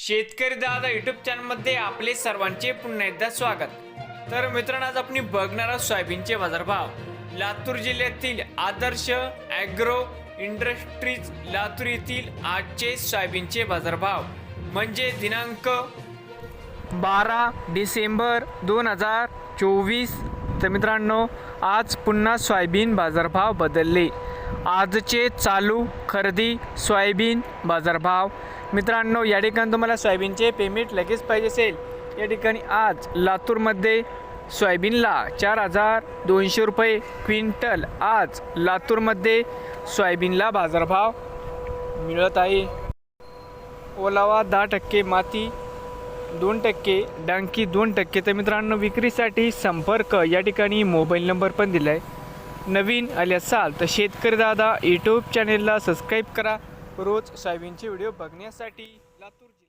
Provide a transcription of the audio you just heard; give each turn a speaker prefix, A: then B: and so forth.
A: शेतकरी दादा युट्यूब चॅनलमध्ये आपले सर्वांचे पुन्हा एकदा स्वागत. तर मित्रांनो आज आपण बघणार आहोत सोयाबीनचे बाजारभाव. लातूर जिल्ह्यातील आदर्श ॲग्रो इंडस्ट्रीज लातूर येथील आजचे सोयाबीनचे बाजारभाव. म्हणजे दिनांक बारा डिसेंबर दोन हजार चोवीस. तर मित्रांनो आज पुन्हा सोयाबीन बाजारभाव बदलले. आजचे चालू खरेदी सोयाबीन बाजारभाव मित्रांनो या ठिकाणी तुम्हाला सोयाबीनचे पेमेंट लगेच पाहिजे असेल. या ठिकाणी आज लातूरमध्ये सोयाबीनला चार हजार दोनशे रुपये क्विंटल आज लातूरमध्ये सोयाबीनला बाजारभाव मिळत आहे. ओलावा दहा टक्के माती दोन टक्के डांकी दोन टक्के. तर मित्रांनो विक्रीसाठी संपर्क या ठिकाणी मोबाईल नंबर पण दिला आहे नवीन आले असाल तर शेतकरी दादा यूट्यूब चॅनेलला सबस्क्राईब करा. रोज सोयाबीनचे व्हिडिओ बघण्यासाठी लातूर जिल्हा